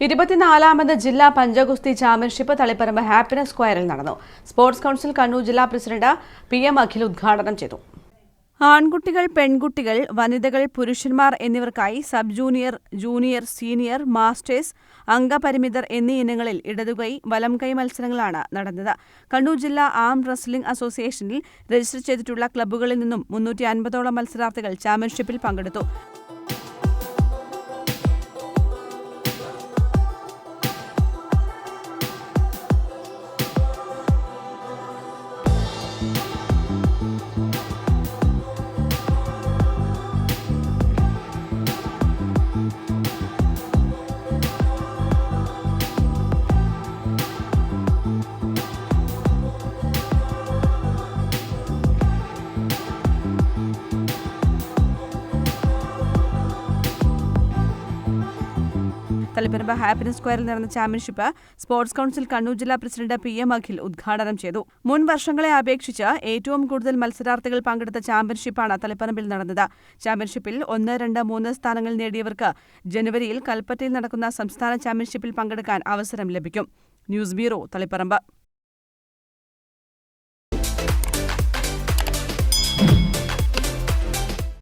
ഇരുപത്തിനാലാമത് ജില്ലാ പഞ്ചഗുസ്തി championship Taliparamba happiness സ്ക്വയറിൽ നടന്നു. സ്പോർട്സ് കൗൺസിൽ കണ്ണൂർ ജില്ലാ പ്രസിഡന്റ് പി എം അഖിൽ ഉദ്ഘാടനം ചെയ്തു. ആൺകുട്ടികൾ പെൺകുട്ടികൾ വനിതകൾ പുരുഷന്മാർ എന്നിവർക്കായി sub junior junior senior masters അംഗപരിമിതർ എന്നീ ഇനങ്ങളിൽ ഇടതുകൈ വലംകൈ മത്സരങ്ങളാണ് നടന്നത്. കണ്ണൂർ ജില്ലാ ആം റെസ്ലിംഗ് അസോസിയേഷനിൽ രജിസ്റ്റർ ചെയ്തിട്ടുള്ള ക്ലബ്ബുകളിൽ നിന്നും മുന്നൂറ്റി അൻപതോളം മത്സരാർത്ഥികൾ ചാമ്പ്യൻഷിപ്പിൽ പങ്കെടുത്തു. തളിപ്പറമ്പ് ഹാപ്പിനസ് സ്ക്വയറിൽ നടന്ന ചാമ്പ്യൻഷിപ്പ് സ്പോർട്സ് കൗൺസിൽ കണ്ണൂർ ജില്ലാ പ്രസിഡന്റ് പി എം അഖിൽ ഉദ്ഘാടനം ചെയ്തു. മുൻ വർഷങ്ങളെ അപേക്ഷിച്ച് ഏറ്റവും കൂടുതൽ മത്സരാർത്ഥികൾ പങ്കെടുത്ത ചാമ്പ്യൻഷിപ്പാണ് തളിപ്പറമ്പിൽ നടന്നത്. ചാമ്പ്യൻഷിപ്പിൽ ഒന്ന് രണ്ട് മൂന്ന് സ്ഥാനങ്ങൾ നേടിയവർക്ക് ജനുവരിയിൽ കൽപ്പറ്റയിൽ നടക്കുന്ന സംസ്ഥാന ചാമ്പ്യൻഷിപ്പിൽ പങ്കെടുക്കാൻ അവസരം ലഭിക്കും. News bureau Taliparamba